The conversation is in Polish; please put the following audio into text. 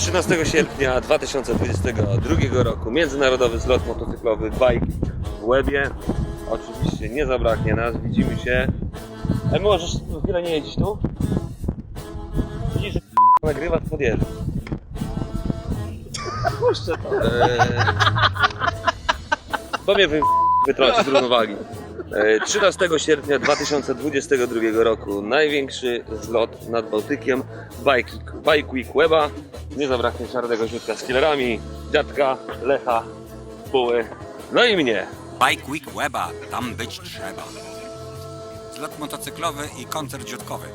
13 sierpnia 2022 roku Międzynarodowy zlot motocyklowy Bike w Łebie. Oczywiście nie zabraknie nas, widzimy się. A możesz chwilę nie jeździć tu? Widzisz, że nagrywa, to podjeżdża. Puszczę to. Eee, to mnie wy... wytrąci z równowagi. E, 13 sierpnia 2022 roku największy zlot nad Bałtykiem Bike, Week Weba. Nie zabraknie czarnego źródła z killerami, dziadka, Lecha, Buły, no i mnie. Bike Week Weba, tam być trzeba. Zlot motocyklowy i koncert dziutkowy.